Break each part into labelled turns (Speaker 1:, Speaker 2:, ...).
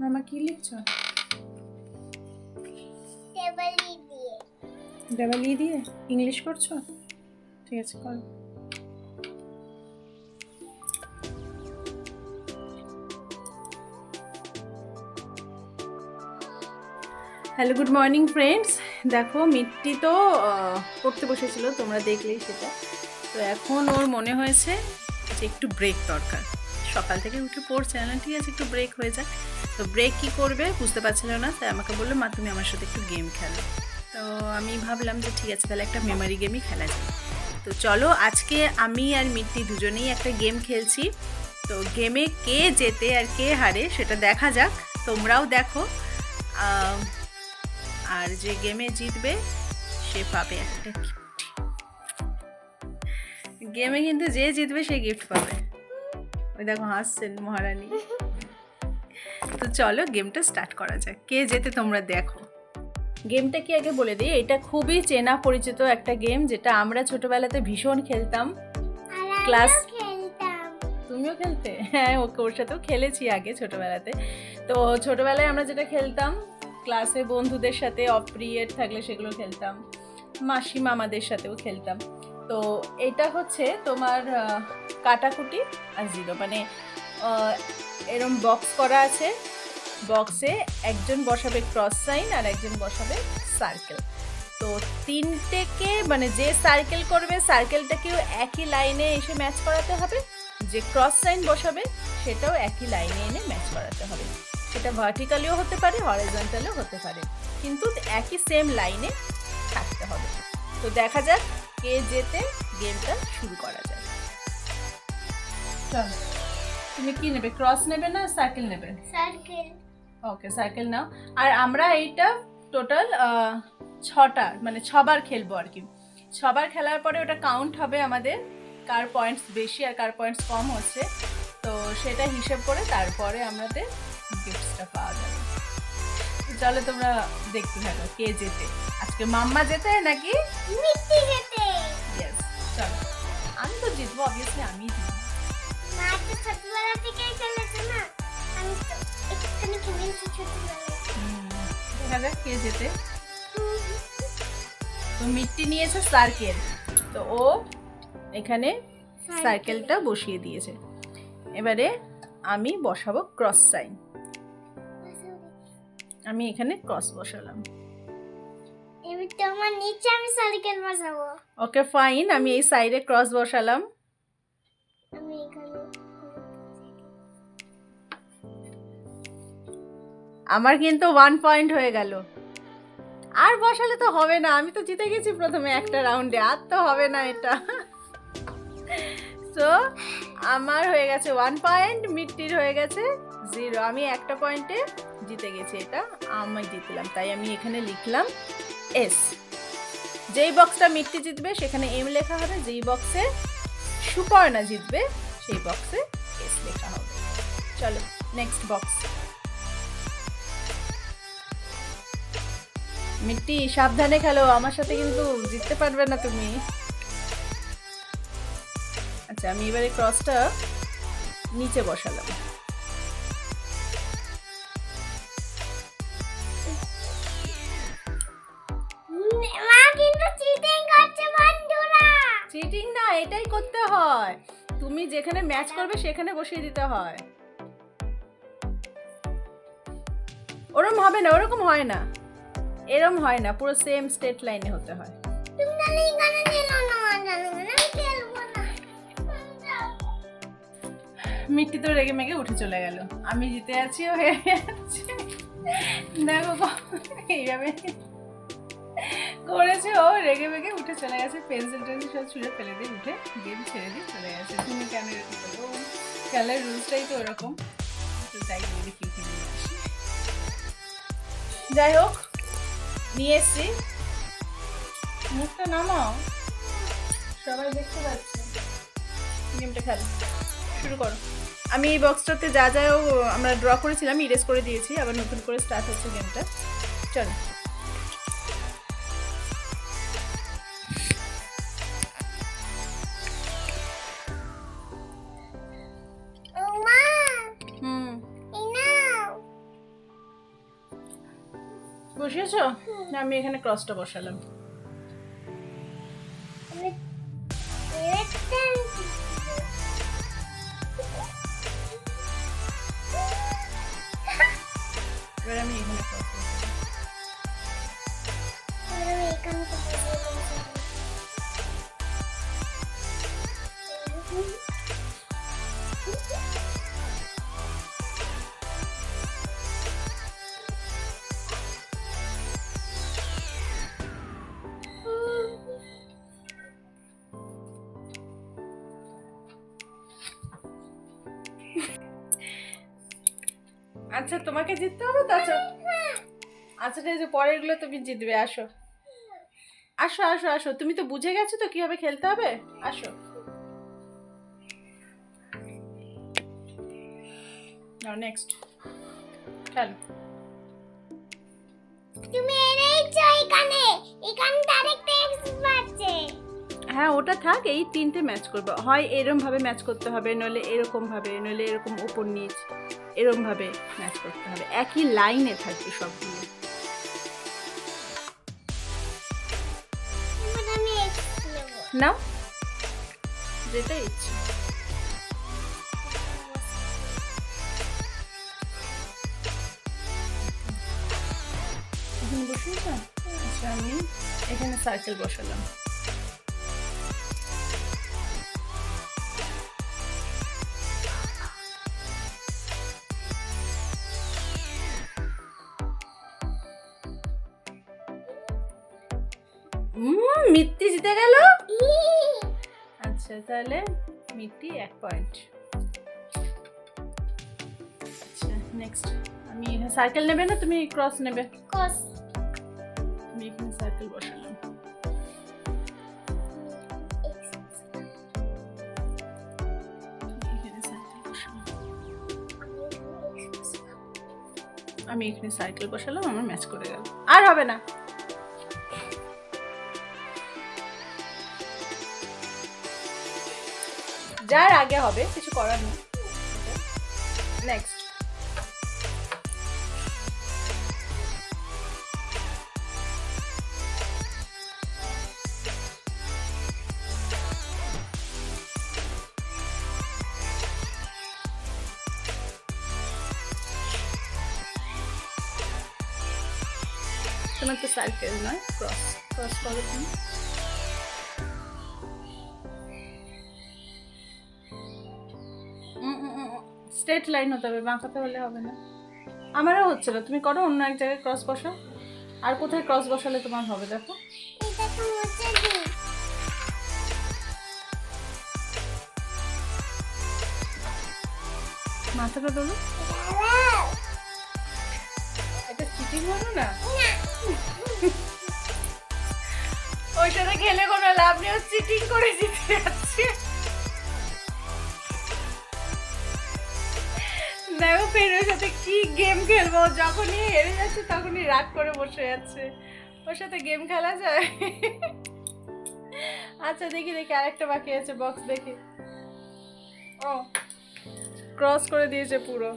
Speaker 1: মামা কি লিখছো? ডাবল ই দিয়ে? ইংলিশ করছ? ঠিক আছে করো। হ্যালো গুড মর্নিং ফ্রেন্ডস দেখো মিট্টি তো পড়তে বসেছিল তোমরা দেখলেই সেটা। তো এখন ওর মনে হয়েছে যে একটু ব্রেক দরকার। সকাল থেকে উঠে পড়ছে না ঠিক আছে একটু ব্রেক হয়ে যাক। তো ব্রেক কি করবে বুঝতে পারছিল না, তাই আমাকে বলল, মা, তুমি আমার সাথে একটু গেম খেলো। তো আমি ভাবলাম যে ঠিক আছে, তাহলে একটা মেমারি গেমই খেলা যায় তো চলো, আজকে আমি আর মিট্টি দুজনেই একটা গেম খেলছি। তো গেমে কে জেতে আর কে হারে সেটা দেখা যাক, তোমরাও দেখো। আর যে গেমে জিতবে, সে পাবে একটা গেমে কিন্তু যে জিতবে, সে গিফট পাবে। ওই দেখো হাসছেন মহারানী। তো চলো গেমটা স্টার্ট করা যাক। কে যেতে তোমরা দেখো। গেমটা কি আগে বলে দিই? এটা খুবই চেনা পরিচিত একটা গেম যেটা আমরা ছোটবেলাতে ভীষণ খেলতাম।
Speaker 2: খেলতাম।
Speaker 1: তুমিও খেলতে? হ্যাঁ ওকে ওর সাথেও খেলেছি আগে ছোটবেলাতে। তো ছোটবেলায় আমরা যেটা খেলতাম ক্লাসে বন্ধুদের সাথে অফ পিরিয়ড থাকলে সেগুলো খেলতাম। মাসি মামাদের সাথেও খেলতাম। তো এটা হচ্ছে তোমার কাটাকুটি আর জিরো। মানে এরম বক্স করা আছে। বক্সে একজন বসাবে ক্রস সাইন আর একজন বসাবে সার্কেল তো তিনটেকে মানে যে সার্কেল করবে সার্কেলটাকেও একই লাইনে এসে ম্যাচ করাতে হবে। যে ক্রস সাইন বসাবে, সেটাও একই লাইনে এনে ম্যাচ করাতে হবে। সেটা ভার্টিক্যালিও হতে পারে হরিজন্টালিও হতে পারে। কিন্তু একই সেম লাইনে থাকতে হবে। তো দেখা যাক কে যেতে গেমটা শুরু করা যায়। চলো। তুমি কি নেবে? ক্রস নেবে না সার্কেল নেবে?
Speaker 2: সার্কেল।
Speaker 1: ওকে সাইকেল নাও। আর আমরা এইটা টোটাল ছটা মানে ছবার খেলব আর কি। ছবার খেলার পরে ওটা কাউন্ট হবে আমাদের কার পয়েন্টস বেশি আর কার পয়েন্টস কম হচ্ছে। তো সেটা হিসেব করে তারপরে আমাদের গিফটসটা পাওয়া যাবে। চলো তোমরা দেখতে থাকো কে যেতে আজকে মাম্মা যেতে নাকি?
Speaker 2: মিষ্টি যেতে
Speaker 1: আমি অবভিয়াসলি আমি জিতবো
Speaker 2: মা তো ছোটবেলা থেকেই খেলেছে না আমি তো একটুখানি খেলেছি ছোটবেলায়।
Speaker 1: দেখা যাক কে যেতে। তো মিট্টি নিয়েছে সার্কেল। তো ও এখানে সার্কেলটা বসিয়ে দিয়েছে। এবারে আমি বসাবো ক্রস সাইন। আমি এখানে ক্রস বসালাম।
Speaker 2: এবার তোমার নিচে আমি সার্কেল বসাবো।
Speaker 1: ওকে ফাইন আমি এই সাইডে ক্রস বসালাম।
Speaker 2: আমি এখানে
Speaker 1: আমার কিন্তু ওয়ান পয়েন্ট হয়ে গেল। আর বসালে তো হবে না আমি তো জিতে গেছি প্রথমে একটা রাউন্ডে আর তো হবে না এটা। সো আমার হয়ে গেছে ওয়ান পয়েন্ট মিট্টির হয়ে গেছে জিরো আমি একটা পয়েন্টে জিতে গেছি এটা আমি জিতলাম তাই আমি এখানে লিখলাম। এস। যেই বক্সটা মিট্টি জিতবে, সেখানে এম লেখা হবে, যেই বক্সে সুপর্ণা জিতবে, সেই বক্সে এস লেখা হবে। চলো নেক্সট বক্স মিট্টি, সাবধানে খেলো, আমার সাথে কিন্তু জিততে পারবে না তুমি। আচ্ছা আমি এবারে ক্রসটা নিচে বসালাম। তুমি যেখানে ম্যাচ করবে সেখানে বসিয়ে দিতে হয়। ওরম হবে না ওরকম হয় না। এরম হয় না পুরো সেম স্টেট লাইনে হতে হয়। মিট্টি তো রেগে মেগে উঠে চলে গেল। আমি জিতে আছি ও হেরে যাচ্ছে। দেখো এইভাবে। করেছে। ও রেগে বেগে উঠে চলে গেছে পেন্সিল টেন্সিল সব ছুঁড়ে ফেলে দিয়ে উঠে গেম ছেড়ে দিয়ে চলে গেছে। তুমি কেন এরকম খেলার রুলসটাই তো ওরকম। তো তাই বলি কি কি যাই হোক, নিয়ে এসছি। মুখটা নামাও। সবাই দেখতে পাচ্ছে। গেমটা খেলো। শুরু করো। আমি এই বক্সটাতে যা যা আমরা ড্র করেছিলাম ইরেজ করে দিয়েছি। আবার নতুন করে স্টার্ট হচ্ছে গেমটা চলো। বসিয়েছো? আমি এখানে ক্রসটা বসালাম।
Speaker 2: আমি
Speaker 1: এখানে ক্রস বসালাম। আচ্ছা তোমাকে জিততে হবে তো? আচ্ছা। আচ্ছা ঠিক আছে পরেরগুলো তুমি জিতবে আসো। আসো আসো আসো। তুমি তো বুঝে গেছো তো কীভাবে খেলতে হবে? আসো। নেক্সট খেলো।
Speaker 2: তুমি এনেইছো এখানে। এক্স
Speaker 1: হ্যাঁ ওটা থাক এই তিনটে ম্যাচ করব। হয় এরম ভাবে ম্যাচ করতে হবে নইলে এরকম ভাবে নইলে এরকম উপর নিচ। এরম ভাবে ম্যাচ করতে হবে। একই লাইনে থাকবে সবগুলো। নাও। যেটা ইচ্ছে। এখানে আচ্ছা আমি এখানে সার্কেল বসালাম। মিত্তি জিতে গেল? আচ্ছা তাহলে মিট্টি এক পয়েন্ট আচ্ছা নেক্সট আমি সার্কেল নেবে না? তুমি ক্রস নেবে?
Speaker 2: কস
Speaker 1: আমি এখানে সার্কেল বসালাম। আমি এখানে সার্কেল বসালাম। আমার ম্যাচ করে গেল। আর হবে না। যার আগে হবে, কিছু করার নেই। নেক্সট তোমার তো সার্কেল নয় ক্রস ক্রস করো তুমি। স্ট্রেট লাইন হতে হবে বাঁকাতে হলে হবে না। আমারও হচ্ছে না তুমি করো অন্য এক জায়গায় ক্রস বসাও। আর কোথায় ক্রস বসালে তোমার হবে দেখো। মাথাটা তোলো এটা চিটিং হলো না? ওইটাতে খেলে কোনো লাভ নেই চিটিং করে জিতে যাচ্ছে। দেখো ফের ওর সাথে কি গেম খেলব, যখনই হেরে যাচ্ছে তখনই রাগ করে বসে যাচ্ছে ওর সাথে গেম খেলা যায়? আচ্ছা দেখি দেখি, আরেকটা বাকি আছে বক্স দেখি। ও ক্রস করে দিয়েছে পুরো।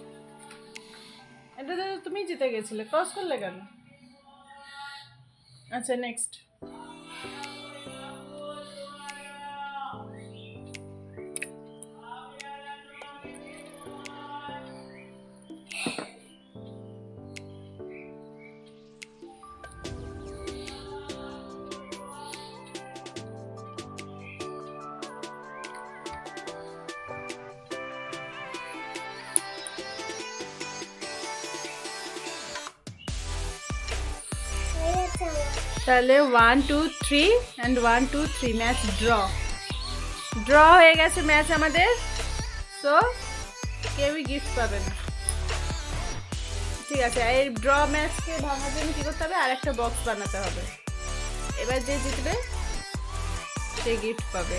Speaker 1: এটা তো তুমি জিতে গেছিলে ক্রস করলে কেন? আচ্ছা নেক্সট তাহলে one two three and one two three match draw draw হয়ে গেছে ম্যাচ আমাদের। সো কেউই গিফট পাবে না। ঠিক আছে এই ড্র ম্যাচকে ভাঙার জন্য কী করতে হবে? আর একটা বক্স বানাতে হবে। এবার যে জিতবে সে গিফট পাবে।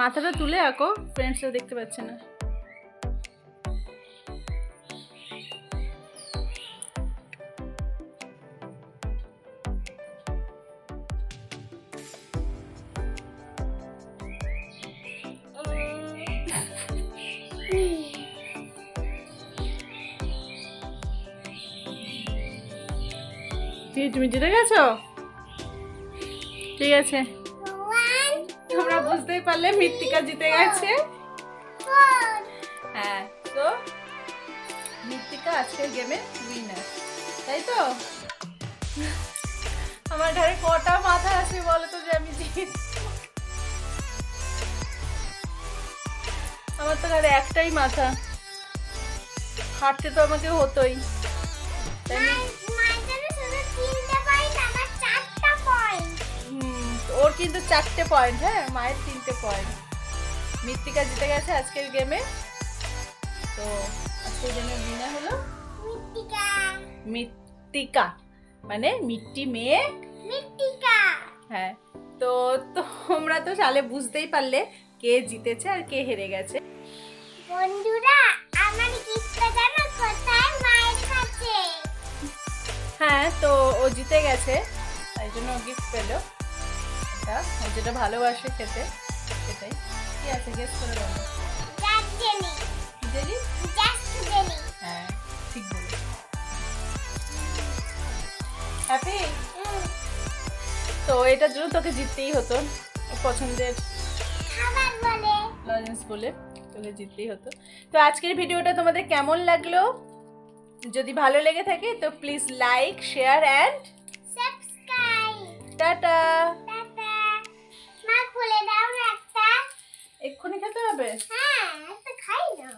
Speaker 1: মাথাটা তুলে আঁকো ফ্রেন্ডসরা দেখতে পাচ্ছে না। তুমি জিতে গেছো? ঠিক আছে। তোমরা বুঝতেই পারলে মৃত্তিকা জিতে গেছে। হ্যাঁ তো মৃত্তিকা আজকের গেমে উইনার তাই তো? আমার ঘরে কটা মাথা আছে বলো তো যে আমি আমার তো ঘরে একটাই মাথা। হাঁটতে তো আমাকে হতোই। তাই ওর কিন্তু চারটে পয়েন্ট হ্যাঁ? মায়ের তিনটে পয়েন্ট মৃত্তিকা জিতে গেছে আজকের গেমে তো আজকের গেমে উইনার হলো
Speaker 2: মৃত্তিকা।
Speaker 1: মানে মিট্টি মেয়ে।
Speaker 2: মিত্তিকা।
Speaker 1: হ্যাঁ তো তোমরা তো সালে বুঝতেই পারলে কে জিতেছে আর কে হেরে গেছে।
Speaker 2: বন্ধুরা আমার গিফটটা জানো কোথায়? মায়ের কাছে।
Speaker 1: হ্যাঁ তো ও জিতে গেছে তাই জন্য ও গিফট পেল। এটা যেটা ভালোবাসে খেতে সেটাই। কি আছে গেস করে
Speaker 2: জেনি
Speaker 1: হ্যাঁ ঠিক বলে হ্যাপি তো এটার জন্য তোকে জিততেই হতো। পছন্দের
Speaker 2: বলে।
Speaker 1: লজেন্স বলে তোকে জিততেই হতো। তো আজকের ভিডিওটা তোমাদের কেমন লাগল? যদি ভালো লেগে থাকে তো please like share and tata. এক্ষুনি খেতে হবে?
Speaker 2: হ্যাঁ খাই না।